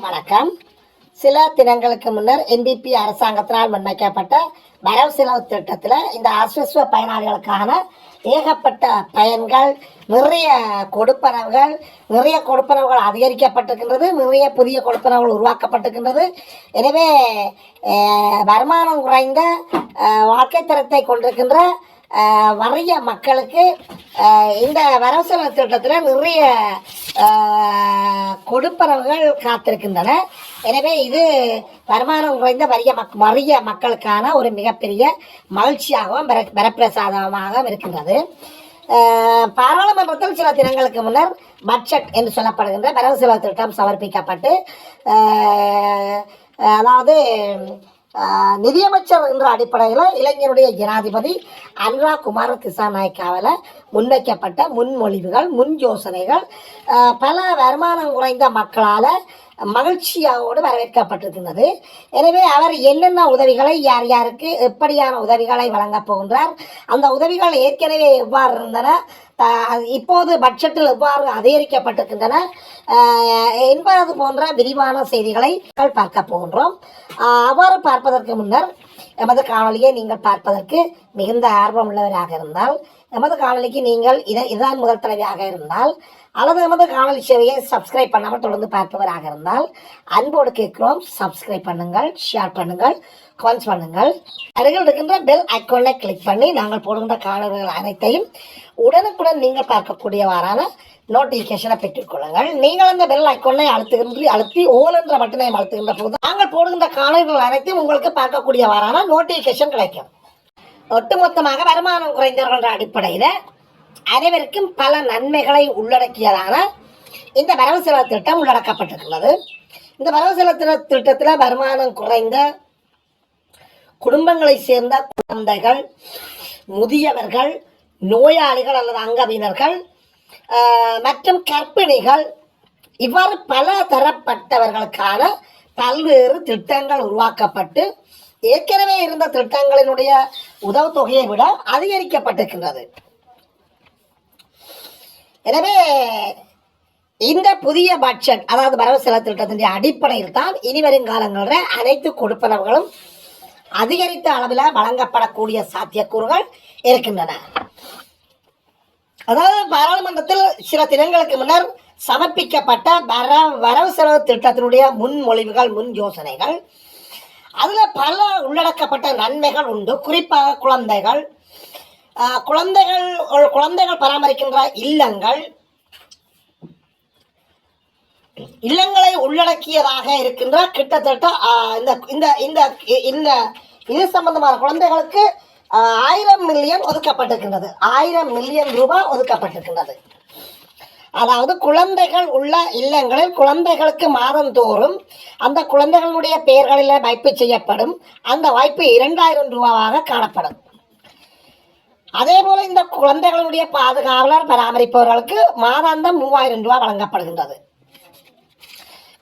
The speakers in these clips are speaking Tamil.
வணக்கம். சில தினங்களுக்கு முன்னர் என்பிபி அரசாங்கத்தினால் முன்வைக்கப்பட்ட வரவு செலவு திட்டத்தில் இந்த அஸ்வஸ்வ பயனாளிகளுக்கான ஏகப்பட்ட பயன்கள் நிறைய கொடுப்பனவுகள் நிறைய கொடுப்பனவுகள் அதிகரிக்கப்பட்டிருக்கின்றது நிறைய புதிய கொடுப்பனவுகள் உருவாக்கப்பட்டிருக்கின்றது. எனவே வருமானம் குறைந்த வாழ்க்கை தரத்தை கொண்டிருக்கின்ற வறிய மக்களுக்கு இந்த வரவு செலவு திட்டத்தில் நிறைய அஹ், கொடுப்பனவுகள் காத்திருக்கின்றன. எனவே இது வருமானம் குறைந்த வறிய மக் வறிய மக்களுக்கான ஒரு மிகப்பெரிய மகிழ்ச்சியாகவும் வரப்பிரசாதமாகவும் இருக்கின்றது. பாராளுமன்றத்தில் சில தினங்களுக்கு முன்னர் பட்ஜெட் என்று சொல்லப்படுகின்ற வரவு செலவு திட்டம் சமர்ப்பிக்கப்பட்டு அதாவது நிதியமைச்சர் என்ற அடிப்படையில் இளைஞருடைய ஜனாதிபதி அனுராக் குமார திசாநாயக்காவில் முன்வைக்கப்பட்ட முன்மொழிவுகள் முன் யோசனைகள் பல வருமானம் குறைந்த மக்களால் மகிழ்ச்சியோடு வரவேற்கப்பட்டிருக்கின்றது எனவே அவர் என்னென்ன உதவிகளை யார் யாருக்கு எப்படியான உதவிகளை வழங்கப் போகின்றார் அந்த உதவிகள் ஏற்கனவே எவ்வாறு இருந்தன இப்போது பட்ஜெட்டில் எவ்வாறு அதிகரிக்கப்பட்டிருக்கின்றன? என்பது போன்ற விரிவான செய்திகளை பார்க்க போகின்றோம். அவ்வாறு பார்ப்பதற்கு முன்னர் எமது காணொலியை நீங்கள் பார்ப்பதற்கு மிகுந்த ஆர்வம் உள்ளவராக இருந்தால் எமது காணொலிக்கு நீங்கள் இதை இதுதான் முதல் தடவையாக இருந்தால் அல்லது எமது காணொலி சேவையை சப்ஸ்கிரைப் பண்ணாமல் தொடர்ந்து பார்ப்பவராக இருந்தால் அன்போடு கேட்கிறோம். சப்ஸ்கிரைப் பண்ணுங்கள் ஷேர் பண்ணுங்கள். கான்ஸ் பண்ணுங்கள். அருகில் இருக்கின்ற பெல் ஐக்கோனை கிளிக் பண்ணி நாங்கள் போடுகின்ற காணொலிகள் அனைத்தையும் உடனுக்குடன் நீங்கள் பார்க்கக்கூடியவாறான நோட்டிஃபிகேஷனை பெற்றுக்கொள்ளுங்கள் நீங்கள் அந்த பெல் ஐக்கோனை அழுத்துகின்ற அழுத்தி ஓல் என்ற பட்டனை அழுத்துகின்ற போது நாங்கள் போடுகின்ற காணொலிகள் அனைத்தையும் உங்களுக்கு பார்க்கக்கூடியவாறான நோட்டிஃபிகேஷன் கிடைக்கும். ஒட்டுமொத்தமாக வருமானம் குறைந்தவர்கள அடிப்படையில் அனைவருக்கும் பல நன்மைகளை உள்ளடக்கியதான இந்த வரவு செலவு திட்டம் உள்ளடக்கப்பட்டிருக்கிறது. இந்த வரவு செலவு திட்டத்தில் வருமானம் குறைந்த குடும்பங்களை சேர்ந்த குழந்தைகள் முதியவர்கள் நோயாளிகள் அல்லது அங்கவினர்கள் ஆஹ், மற்றும் கர்ப்பிணிகள் இவ்வாறு பல தரப்பட்டவர்களுக்கான பல்வேறு திட்டங்கள் உருவாக்கப்பட்டு ஏற்கனவே இருந்த திட்டங்களினுடைய உதவுத்தொகையை விட அதிகரிக்கப்பட்டிருக்கின்றது. எனவே இந்த புதிய பட்ஜெட் அதாவது வரவு செலவு திட்டத்தினுடைய அடிப்படையில் தான் இனி வருங்காலங்களில் அனைத்து கொடுப்பனவுகளும் அதிகரித்த அளவில் வழங்கப்படக்கூடிய சாத்தியக்கூறுகள் இருக்கின்றன. அதாவது பாராளுமன்றத்தில் சில தினங்களுக்கு முன்னர் சமர்ப்பிக்கப்பட்ட வர வரவு செலவு திட்டத்தினுடைய முன்மொழிவுகள் முன் யோசனைகள் அதில் பல உள்ளடக்கப்பட்ட நன்மைகள் உண்டு. குறிப்பாக குழந்தைகள் குழந்தைகள் குழந்தைகள் பராமரிக்கின்ற இல்லங்கள் இல்லங்களை உள்ளடக்கியதாக இருக்கின்ற கிட்டத்தட்ட ஆஹ், இந்த இந்த இந்த இந்த இது சம்பந்தமான குழந்தைகளுக்கு ஆயிரம் மில்லியன் ஒதுக்கப்பட்டிருக்கின்றது. ஆயிரம் மில்லியன் ரூபாய் ஒதுக்கப்பட்டிருக்கின்றது. அதாவது குழந்தைகள் உள்ள இல்லங்களில் குழந்தைகளுக்கு மாதந்தோறும் அந்த குழந்தைகளுடைய பெயர்களில் வைப்பு செய்யப்படும். அந்த வாய்ப்பு இரண்டாயிரம் ரூபாவாக காணப்படும். அதே போல இந்த குழந்தைகளுடைய பாதுகாவலர் பராமரிப்பவர்களுக்கு மாதாந்தம் மூவாயிரம் ரூபாய் வழங்கப்படுகின்றது.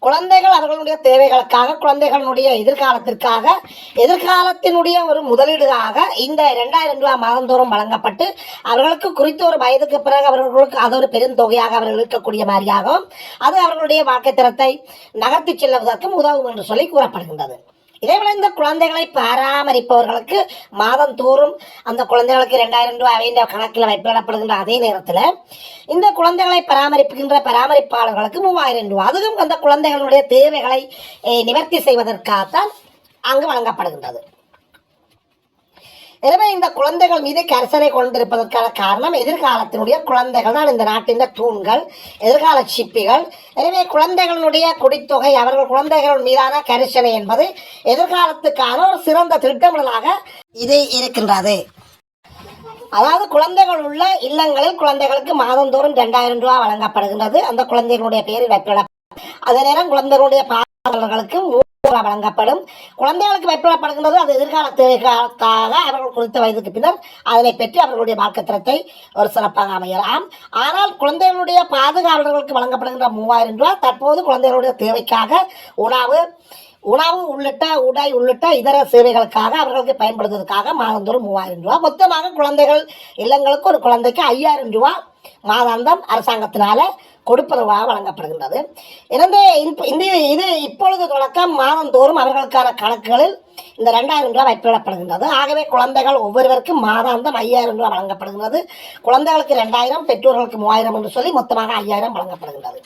குழந்தைகள் அவர்களுடைய தேவைகளுக்காக குழந்தைகளுடைய எதிர்காலத்திற்காக எதிர்காலத்தினுடைய ஒரு முதலீடாக இந்த ரெண்டாயிரம் ரூபாய் மாதந்தோறும் வழங்கப்பட்டு அவர்களுக்கு குறித்த ஒரு வயதுக்கு பிறகு அவர்களுக்கு அது ஒரு பெருந்தொகையாக அவர்கள் இருக்கக்கூடிய மாதிரியாகவும் அது அவர்களுடைய வாழ்க்கை தரத்தை நகர்த்தி செல்வதற்கும் உதவும் என்று சொல்லி கூறப்படுகின்றது. இதேபோல இந்த குழந்தைகளை பராமரிப்பவர்களுக்கு மாதம் தோறும் அந்த குழந்தைகளுக்கு ரெண்டாயிரம் ரூபாய் அவையின் கணக்கில் வைப்பிடப்படுகின்ற அதே நேரத்தில் இந்த குழந்தைகளை பராமரிப்புகின்ற பராமரிப்பாளர்களுக்கு மூவாயிரம் ரூபாய். அதுவும் அந்த குழந்தைகளுடைய தேவைகளை நிவர்த்தி செய்வதற்காகத்தான் அங்கு வழங்கப்படுகின்றது. எனவே இந்த குழந்தைகள் மீது கரிசனை கொண்டிருப்பதற்கான காரணம் எதிர்காலத்தினுடைய குழந்தைகள் தான் இந்த நாட்டின் தூண்கள் எதிர்கால சிப்பிகள். எனவே குழந்தைகளுடைய குடித்தொகை அவர்கள் குழந்தைகள் மீதான கரிசனை என்பது எதிர்காலத்துக்கான ஒரு சிறந்த திட்டமிடலாக இது இருக்கின்றது. அதாவது குழந்தைகள் உள்ள இல்லங்களில் குழந்தைகளுக்கு மாதந்தோறும் ரெண்டாயிரம் ரூபாய் வழங்கப்படுகின்றது. அந்த குழந்தைகளுடைய பெயரில் வைக்கப்பட அதே நேரம் குழந்தைகளுடைய பாதுகாவலர்களுக்கு மூன்று வழங்கப்படும். குழந்தைகளுக்கு வைப்பிடப்படுகின்றது அது எதிர்கால தேவைகளுக்காக அவர்கள் குறித்த வயதுக்கு பின்னர் அதனை பெற்று அவர்களுடைய வாழ்க்கை ஒரு சிறப்பாக அமையலாம். ஆனால் குழந்தைகளுடைய பாதுகாவலர்களுக்கு வழங்கப்படுகின்ற மூவாயிரம் ரூபாய் தற்போது குழந்தைகளுடைய தேவைக்காக உணவு உணவு உள்ளிட்ட உடை உள்ளிட்ட இதர சேவைகளுக்காக அவர்களுக்கு பயன்படுத்துவதற்காக மாதந்தோறும் மூவாயிரம் ரூபாய். மொத்தமாக குழந்தைகள் இல்லங்களுக்கு ஒரு குழந்தைக்கு ஐயாயிரம் ரூபாய் மாதாந்தம் அரசாங்கத்தினால கொடுப்பனவாக வழங்கப்படுகின்றது. எனவே இந்த இது இப்பொழுது தொடக்கம் மாதந்தோறும் அவர்களுக்கான கணக்குகளில் இந்த ரெண்டாயிரம் ரூபாய் வைப்பிடப்படுகின்றது ஆகவே குழந்தைகள் ஒவ்வொருவருக்கும் மாதாந்தம் ஐயாயிரம் ரூபாய் வழங்கப்படுகின்றது. குழந்தைகளுக்கு ரெண்டாயிரம் பெற்றோர்களுக்கு மூவாயிரம் என்று சொல்லி மொத்தமாக ஐயாயிரம் வழங்கப்படுகின்றது.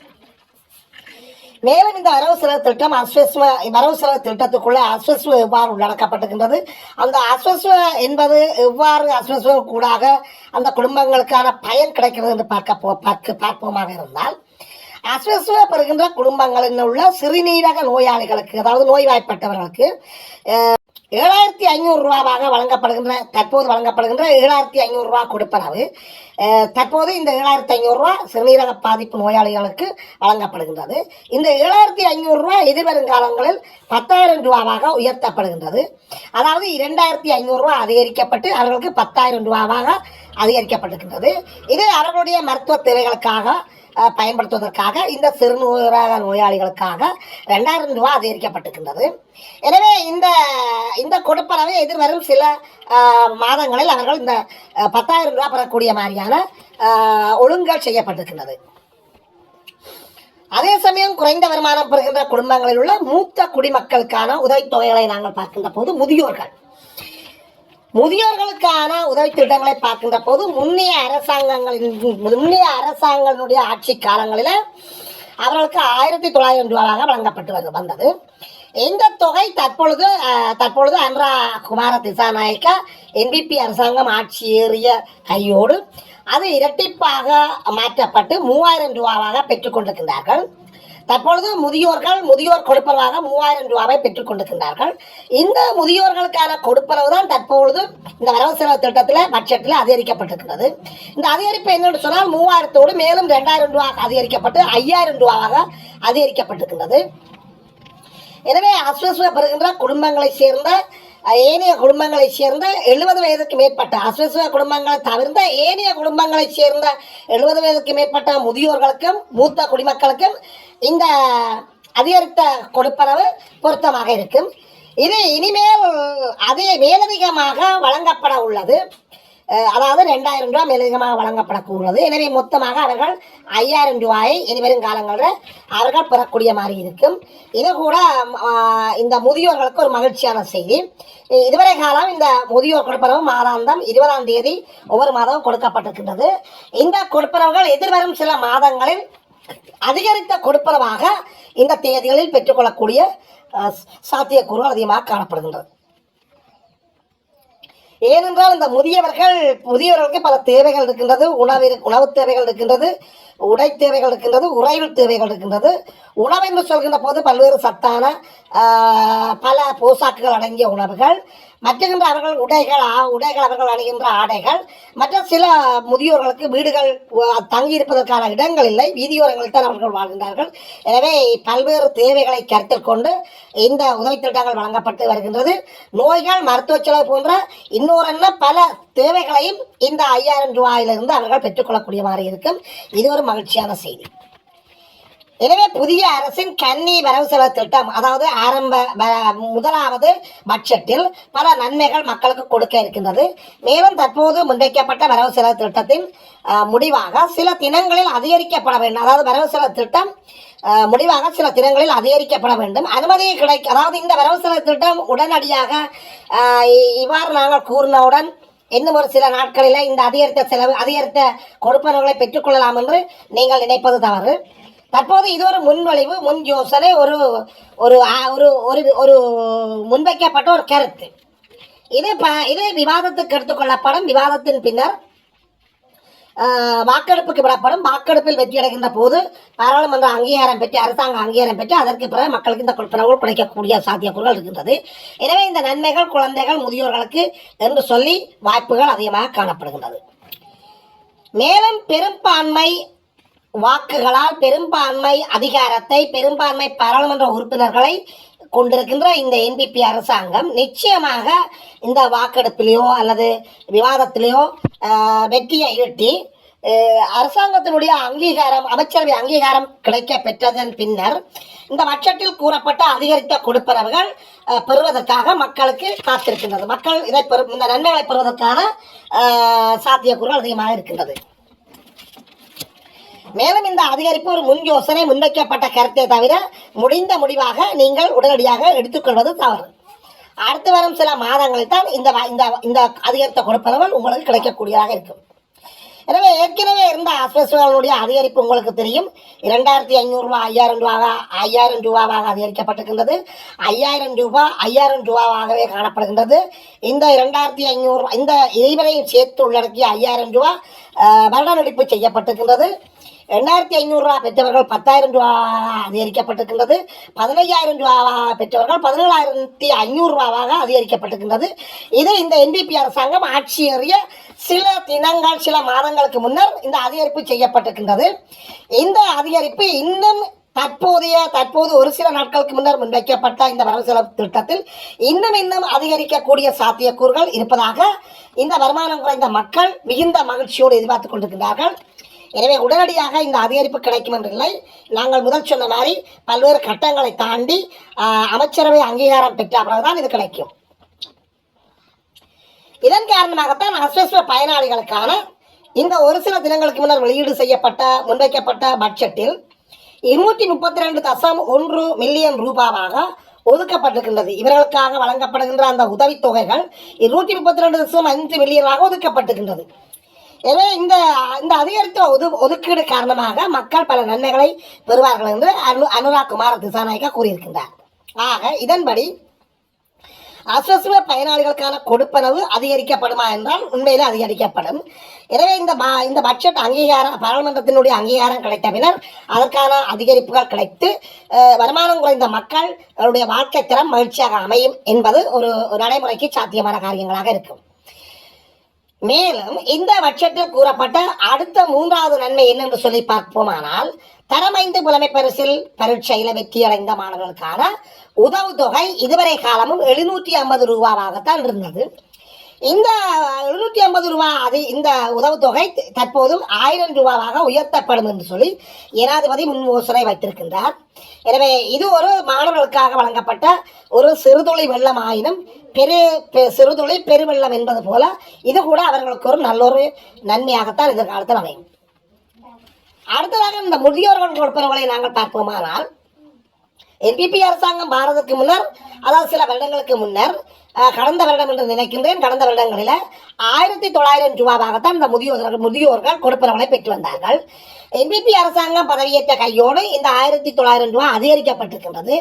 மேலும் இந்த அரவு செலவு திட்டம் அஸ்வஸ்வ வரவு செலவு திட்டத்துக்குள்ளே அஸ்வஸ்வ எவ்வாறு உள்ளடக்கப்பட்டிருக்கின்றது? அந்த அஸ்வஸ்வ என்பது எவ்வாறு அஸ்வஸ்வ கூடாக அந்த குடும்பங்களுக்கான பயன் கிடைக்கிறது என்று பார்க்க போ பார்க்க பார்ப்போமாக இருந்தால் அஸ்வஸ்வ பெறுகின்ற குடும்பங்களில் உள்ள சிறுநீரக நோயாளிகளுக்கு அதாவது நோய்வாய்ப்பட்டவர்களுக்கு ஏழாயிரத்தி ஐநூறு ரூபாவாக வழங்கப்படுகின்ற தற்போது வழங்கப்படுகின்ற ஏழாயிரத்தி ஐநூறுரூவா கொடுப்பனவு. தற்போது இந்த ஏழாயிரத்தி ஐநூறுரூவா சிறுநீரக பாதிப்பு நோயாளிகளுக்கு வழங்கப்படுகின்றது. இந்த ஏழாயிரத்தி ஐநூறுரூவா எதிர்வரும் காலங்களில் பத்தாயிரம் ரூபாவாக உயர்த்தப்படுகின்றது. அதாவது இரண்டாயிரத்தி ஐநூறுரூவா அதிகரிக்கப்பட்டு அவர்களுக்கு பத்தாயிரம் ரூபாவாக அதிகரிக்கப்பட்டிருக்கின்றது. இது அவர்களுடைய மருத்துவ தேவைகளுக்காக பயன்படுத்துவதற்காக இந்த சிறுநீரக நோயாளிகளுக்காக ரெண்டாயிரம் ரூபாய் அதிகரிக்கப்பட்டிருக்கின்றது. எனவே இந்த இந்த கொடுப்பனவை எதிர்வரும் சில மாதங்களில் அவர்கள் இந்த பத்தாயிரம் ரூபாய் பெறக்கூடிய மாதிரியான ஒழுங்குகள் செய்யப்பட்டிருக்கின்றது. அதே சமயம் குறைந்த வருமானம் பெறுகின்ற குடும்பங்களில் உள்ள மூத்த குடிமக்களுக்கான உதவித்தொகைகளை நாங்கள் பார்க்கின்ற போது முதியோர்கள் முதியோர்களுக்கான உதவி திட்டங்களை பார்க்கின்ற போது முன்னைய அரசாங்கங்களின் முன்னைய அரசாங்கங்களுடைய ஆட்சி காலங்களில் அவர்களுக்கு ஆயிரத்தி தொள்ளாயிரம் ரூபாயாக வழங்கப்பட்டு வந்தது. இந்த தொகை தற்பொழுது தற்பொழுது அன்ரா குமார திசாநாயக்கா என்பிபி அரசாங்கம் ஆட்சி ஏறிய கையோடு அது இரட்டிப்பாக மாற்றப்பட்டு மூவாயிரம் ரூபாவாக பெற்றுக்கொண்டிருக்கின்றார்கள் தற்பொழுது முதியோர்கள் முதியோர் கொடுப்பனவாக மூவாயிரம் ரூபாவை பெற்றுக் கொண்டிருக்கின்றார்கள். இந்த முதியோர்களுக்கான கொடுப்பனவு தான் தற்பொழுது இந்த வரவு செலவு திட்டத்தில் பட்ஜெட்டில் அதிகரிக்கப்பட்டிருக்கிறது. இந்த அதிகரிப்பு என்னென்னு சொன்னால் மூவாயிரத்தோடு மேலும் ரெண்டாயிரம் ரூபாய் அதிகரிக்கப்பட்டு ஐயாயிரம் ரூபாவாக அதிகரிக்கப்பட்டிருக்கின்றது. எனவே அஸ்வஸ்வ பெறுகின்ற குடும்பங்களை சேர்ந்த ஏனைய குடும்பங்களை சேர்ந்த எழுபது வயதுக்கு மேற்பட்ட அஸ்வஸ்வ குடும்பங்களை தவிர்த்த ஏனைய குடும்பங்களை சேர்ந்த எழுபது வயதுக்கு மேற்பட்ட முதியோர்களுக்கும் மூத்த குடிமக்களுக்கும் இந்த அதிகரித்த கொடுப்பனவு பொருத்தமாக இருக்கும். இது இனிமேல் அதே மேலதிகமாக வழங்கப்பட உள்ளது. அதாவது ரெண்டாயிரம் ரூபாய் மேலதிகமாக வழங்கப்படக்கூடாது. எனவே மொத்தமாக அவர்கள் ஐயாயிரம் ரூபாயை இனிவரும் காலங்களில் அவர்கள் பெறக்கூடிய மாதிரி இருக்கும். இது கூட இந்த முதியோர்களுக்கு ஒரு மகிழ்ச்சியான செய்தி. இதுவரை காலம் இந்த முதியோர் கொடுப்பனவு மாதாந்தம் இருபதாம் தேதி ஒவ்வொரு மாதமும் கொடுக்கப்பட்டிருக்கின்றது. இந்த கொடுப்பனவுகள் எதிர்வரும் சில மாதங்களில் அதிகரித்த கொடுப்பனவாக இந்த தேதிகளில் பெற்றுக்கொள்ளக்கூடிய சாத்தியக்கூறு சாத்தியக்கூறுகள் அதிகமாக காணப்படுகின்றது. ஏனென்றால் இந்த முதியவர்கள் முதியவர்களுக்கு பல தேவைகள் இருக்கின்றது. உணவு உணவு தேவைகள் இருக்கின்றது உடை தேவைகள் இருக்கின்றது உறைவு தேவைகள் இருக்கின்றது. உணவு என்று சொல்கின்ற போது பல்வேறு சத்தான பல போசாக்குகள் அடங்கிய உணவுகள். மற்றுகின்ற அவர்கள் உடைகள் ஆ- உடைகள் அவர்கள் அணிகின்ற ஆடைகள். மற்ற சில முதியோர்களுக்கு வீடுகள் தங்கியிருப்பதற்கான இடங்கள் இல்லை. வீதியோரங்களில் தான் அவர்கள் வாழ்கின்றார்கள். எனவே பல்வேறு தேவைகளை கருத்தில் கொண்டு இந்த உதவி திட்டங்கள் வழங்கப்பட்டு வருகின்றது. நோய்கள் மருத்துவ செலவு போன்ற இன்னொரு என்ன பல தேவைகளையும் இந்த ஐயாயிரம் ரூபாயிலிருந்து அவர்கள் பெற்றுக்கொள்ளக்கூடிய மாதிரி இருக்கும். இது ஒரு மகிழ்ச்சியான செய்தி. எனவே புதிய அரசின் கன்னி வரவு செலவு திட்டம் அதாவது ஆரம்ப முதலாவது பட்ஜெட்டில் பல நன்மைகள் மக்களுக்கு கொடுக்க இருக்கின்றது. மேலும் தற்போது முன்வைக்கப்பட்ட வரவு செலவு திட்டத்தின் முடிவாக சில தினங்களில் அதிகரிக்கப்பட வேண்டும். அதாவது வரவு செலவு திட்டம் முடிவாக சில தினங்களில் அதிகரிக்கப்பட வேண்டும். அனுமதி கிடைக்க அதாவது இந்த வரவு செலவு திட்டம் உடனடியாக இ- இவ்வாறு நாங்கள் கூறினவுடன் இன்னும் ஒரு சில நாட்களில் இந்த அதிகரித்த செலவு அதிகரித்த கொடுப்பனவுகளை பெற்றுக்கொள்ளலாம் என்று நீங்கள் நினைப்பது தவறு. தற்போது இது ஒரு முன்வழிவு முன் யோசனை ஒரு ஒரு ஒரு ஒரு ஒரு முன்வைக்கப்பட்ட ஒரு கருத்து. இது ப இது விவாதத்துக்கு எடுத்துக்கொள்ளப்படும் விவாதத்தின் பின்னர் வாக்கெடுப்புக்கு விடப்படும். வாக்கெடுப்பில் வெற்றி அடைகின்ற போது பாராளுமன்ற அங்கீகாரம் பெற்று அரசாங்க அங்கீகாரம் பெற்று அதற்கு பிறகு மக்களுக்கு இந்த கொடுப்பனவுகள் கிடைக்கக்கூடிய சாத்தியக்கூறுகள் இருக்கின்றது. எனவே இந்த நன்மைகள் குழந்தைகள் முதியோர்களுக்கு என்று சொல்லி வாய்ப்புகள் அதிகமாக காணப்படுகின்றது. மேலும் பெரும்பான்மை வாக்குகளால் பெரும்பான்மை அதிகாரத்தை பெரும்பான்மை பாராளுமன்ற உறுப்பினர்களை கொண்டிருக்கின்ற இந்த என்பிபி அரசாங்கம் நிச்சயமாக இந்த வாக்கெடுப்பிலேயோ அல்லது விவாதத்திலேயோ வெற்றியை ஈட்டி அரசாங்கத்தினுடைய அங்கீகாரம் அமைச்சரவை அங்கீகாரம் கிடைக்க பெற்றதன் பின்னர் இந்த பட்ஜெட்டில் கூறப்பட்ட அதிகரித்த கொடுப்பனவுகள் பெறுவதற்காக மக்களுக்கு காத்திருக்கின்றது. மக்கள் இதை பெறும் இந்த நன்மைகளை பெறுவதற்கான ஆஹ், சாத்தியக்கூறுகள் அதிகமாக இருக்கின்றது. மேலும் இந்த அதிகரிப்பு ஒரு முன் யோசனை முன்வைக்கப்பட்ட கருத்தை தவிர முடிந்த முடிவாக நீங்கள் உடனடியாக எடுத்துக்கொள்வது தவறு. அடுத்து வரும் சில மாதங்களில் தான் இந்த வ- இந்த இந்த அதிகரித்த கொடுப்பனவல் உங்களுக்கு கிடைக்கக்கூடியதாக இருக்கும். எனவே ஏற்கனவே இருந்த அஸ்வஸ்களுடைய அதிகரிப்பு உங்களுக்கு தெரியும். இரண்டாயிரத்தி ஐநூறுரூவா ஐயாயிரம் ரூபாவாக ஐயாயிரம் ரூபாவாக அதிகரிக்கப்பட்டிருக்கின்றது. ஐயாயிரம் ரூபாய் ஐயாயிரம் ரூபாவாகவே காணப்படுகின்றது. இந்த இரண்டாயிரத்தி ஐநூறு இந்த இறைவரையும் சேர்த்து உள்ளடக்கிய ஐயாயிரம் ரூபாய் வருட நடிப்பு செய்யப்பட்டிருக்கின்றது. எண்ணாயிரத்தி ஐநூறுரூவா பெற்றவர்கள் பத்தாயிரம் ரூபா அதிகரிக்கப்பட்டிருக்கின்றது. பதினையாயிரம் ரூபா பெற்றவர்கள் பதினேழாயிரத்தி ஐநூறுரூவாவாக அதிகரிக்கப்பட்டிருக்கின்றது. இது இந்த என்பிபி அரசாங்கம் ஆட்சி ஏறிய சில தினங்கள் சில மாதங்களுக்கு முன்னர் இந்த அதிகரிப்பு செய்யப்பட்டிருக்கின்றது. இந்த அதிகரிப்பு இன்னும் தற்போதைய தற்போது ஒரு சில நாட்களுக்கு முன்னர் முன்வைக்கப்பட்ட இந்த வரவு செலவு திட்டத்தில் இன்னும் இன்னும் அதிகரிக்கக்கூடிய சாத்தியக்கூறுகள் இருப்பதாக இந்த வருமானம் குறைந்த மக்கள் மிகுந்த மகிழ்ச்சியோடு எதிர்பார்த்துக் கொண்டிருக்கிறார்கள் எனவே உடனடியாக இந்த அதிகரிப்பு கிடைக்கும் என்றில்லை. நாங்கள் முதல் சொன்ன மாதிரி பல்வேறு கட்டங்களை தாண்டி அமைச்சரவை அங்கீகாரம் பெற்ற பிறகுதான் இது கிடைக்கும். இதன் காரணமாகத்தான் அஸ்வஸ்வ பயனாளிகளுக்கான இந்த ஒரு சில தினங்களுக்கு முன்னர் வெளியீடு செய்யப்பட்ட முன்வைக்கப்பட்ட பட்ஜெட்டில் இருநூற்றி முப்பத்தி ரெண்டு தசம் ஒன்று மில்லியன் ரூபாவாக ஒதுக்கப்பட்டிருக்கின்றது. இவர்களுக்காக வழங்கப்படுகின்ற அந்த உதவித்தொகைகள் இருநூற்றி முப்பத்தி ரெண்டு தசம் அஞ்சு மில்லியனாக ஒதுக்கப்பட்டிருக்கின்றது. எனவே இந்த இந்த அதிகரித்த ஒது ஒதுக்கீடு காரணமாக மக்கள் பல நன்மைகளை பெறுவார்கள் என்று அனு அனுராக் குமார் திசாநாயக்கா கூறியிருக்கின்றார். ஆக இதன்படி அஸ்வஸ்வ பயனாளிகளுக்கான கொடுப்பனவு அதிகரிக்கப்படுமா என்றால் உண்மையில் அதிகரிக்கப்படும். எனவே இந்த இந்த பட்ஜெட் அங்கீகாரம் பாராளுமன்றத்தினுடைய அங்கீகாரம் கிடைத்த பின்னர் அதற்கான அதிகரிப்புகள் கிடைத்து வருமானம் குறைந்த மக்கள் வாழ்க்கை தரம் மகிழ்ச்சியாக அமையும் என்பது ஒரு ஒரு நடைமுறைக்கு சாத்தியமான காரியங்களாக இருக்கும். மேலும் இந்த பட்ஜெட்டில் கூறப்பட்ட அடுத்த மூன்றாவது நன்மை என்னென்று சொல்லி பார்ப்போமானால் தரமைந்து புலமை பரிசில் பரீட்சையில வெற்றியடைந்த மாணவர்களுக்கான உதவுத்தொகை இதுவரை காலமும் எழுநூற்றி ஐம்பது ரூபாவாகத்தான் இருந்தது. இந்த எழுநூற்றி ஐம்பது ரூபா அது இந்த உதவுத்தொகை தற்போது ஆயிரம் ரூபாவாக உயர்த்தப்படும் என்று சொல்லி ஜனாதிபதி முன் யோசனை வைத்திருக்கின்றார். எனவே இது ஒரு மாணவர்களுக்காக வழங்கப்பட்ட ஒரு சிறுதுளி வெள்ளம் ஆயினும் பெரு பெ- சிறுதுளி பெருவெள்ளம் என்பது போல இது கூட அவர்களுக்கு ஒரு நல்ல ஒரு நன்மையாகத்தான் எதிர்காலத்தில் அமையும். அடுத்ததாக இந்த முதியோர்கள் கொடுப்பவர்களை நாங்கள் பார்ப்போமானால் என்பிபி அரசாங்கம் பாரதத்துக்கு முன்னர் அதாவது சில வருடங்களுக்கு முன்னர் கடந்த வருடம் என்று நினைக்கின்றேன் கடந்த வருடங்களில் ஆயிரத்தி தொள்ளாயிரம் ரூபாவாகத்தான் இந்த முதியோர்கள் முதியோர்கள் கொடுப்பனவுகளை பெற்று வந்தார்கள். என்பிபி அரசாங்கம் பதவியேற்ற கையோடு இந்த ஆயிரத்தி தொள்ளாயிரம் ரூபாய் அதிகரிக்கப்பட்டிருக்கின்றது.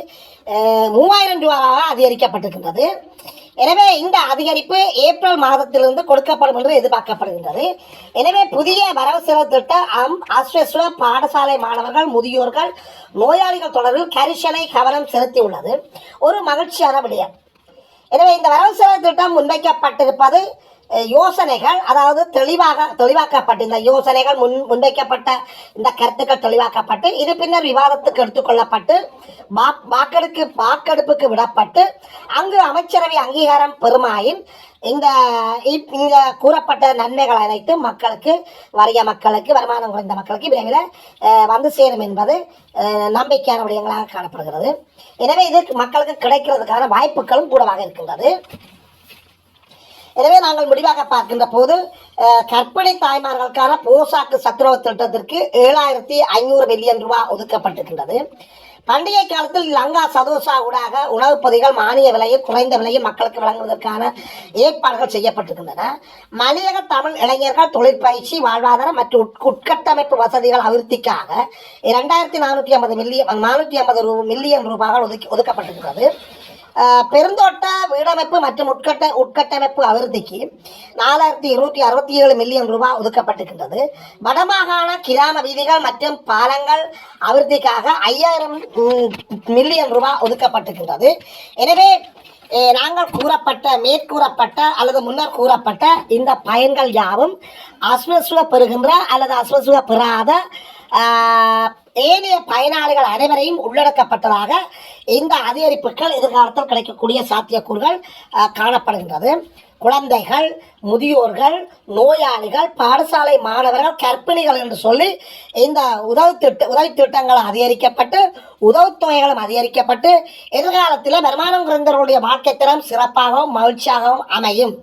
மூவாயிரம் ரூபாவாக அதிகரிக்கப்பட்டிருக்கின்றது. எனவே இந்த அதிகரிப்பு ஏப்ரல் மாதத்திலிருந்து கொடுக்கப்படும் என்று எதிர்பார்க்கப்படுகின்றது. எனவே புதிய வரவு செலவு திட்டம் அம் பாடசாலை மாணவர்கள் முதியோர்கள் நோயாளிகள் தொடர்பில் கரிசனை கவனம் செலுத்தியுள்ளது. ஒரு மகிழ்ச்சியான விடயம். எனவே இந்த வரவு செலவு திட்டம் முன்வைக்கப்பட்டிருப்பது யோசனைகள் அதாவது தெளிவாக தெளிவாக்கப்பட்டு இந்த யோசனைகள் முன் முன்வைக்கப்பட்ட இந்த கருத்துக்கள் தெளிவாக்கப்பட்டு இது பின்னர் விவாதத்துக்கு எடுத்துக்கொள்ளப்பட்டு வா- வாக்கெடுக்கு வாக்கெடுப்புக்கு விடப்பட்டு அங்கு அமைச்சரவை அங்கீகாரம் பெறுமாயின் இந்த இப்- இந்த கூறப்பட்ட நன்மைகள் அனைத்தும் மக்களுக்கு வறிய மக்களுக்கு வருமானம் குறைந்த மக்களுக்கு விரைவில் வந்து சேரும் என்பது நம்பிக்கையான விடயங்களாக காணப்படுகிறது. எனவே இது மக்களுக்கு கிடைக்கிறதுக்கான வாய்ப்புகளும் கூடவாக இருக்கின்றது. எனவே நாங்கள் முடிவாக பார்க்கின்ற போது அஹ், தாய்மார்களுக்கான போசாக்கு சத்துரவு திட்டத்திற்கு ஏழாயிரத்தி ஐநூறு மில்லியன் ரூபாய் ஒதுக்கப்பட்டிருக்கின்றது. பண்டிகை காலத்தில் லங்கா சதோசா ஊடாக உணவுப் பொதிகள் மானிய விலையில் குறைந்த விலையில் மக்களுக்கு வழங்குவதற்கான ஏற்பாடுகள் செய்யப்பட்டிருக்கின்றன. மலையக தமிழ் இளைஞர்கள் தொழிற்பயிற்சி வாழ்வாதாரம் மற்றும் உட்கட்டமைப்பு வசதிகள் அபிவிருத்திக்காக இரண்டாயிரத்தி நானூற்றி ஐம்பது மில்லியன் நானூற்றி ஐம்பது ரூ மில்லியன் ரூபாய் ஒதுக்கி ஒதுக்கப்பட்டிருக்கிறது. பெருந்தோட்ட வீடமைப்பு மற்றும் உட்கட்ட உட்கட்டமைப்பு அபிவிருத்திக்கு நாலாயிரத்தி இருநூற்றி அறுபத்தி ஏழு மில்லியன் ரூபாய் ஒதுக்கப்பட்டிருக்கின்றது வடமாகாண கிராம வீதிகள் மற்றும் பாலங்கள் அபிவிருத்திக்காக ஐயாயிரம் மில்லியன் ரூபாய் ஒதுக்கப்பட்டிருக்கின்றது எனவே நாங்கள் கூறப்பட்ட மேற்கூறப்பட்ட அல்லது முன்னர் கூறப்பட்ட இந்த பயன்கள் யாவும் அஸ்வசுவ பெறுகின்ற அல்லது அஸ்வசுவ பெறாத ஏனைய பயனாளிகள் அனைவரையும் உள்ளடக்கப்பட்டதாக இந்த அதிகரிப்புகள் எதிர்காலத்தில் கிடைக்கக்கூடிய சாத்தியக்கூறுகள் காணப்படுகின்றது. குழந்தைகள் முதியோர்கள் நோயாளிகள் பாடசாலை மாணவர்கள் கர்ப்பிணிகள் என்று சொல்லி இந்த உதவி திட்ட உதவி திட்டங்கள் அதிகரிக்கப்பட்டு உதவித்தொகைகளும் அதிகரிக்கப்பட்டு எதிர்காலத்தில் வருமானம் குறைந்தவர்களுடைய வாழ்க்கை தரம் சிறப்பாகவும் மகிழ்ச்சியாகவும் அமையும்.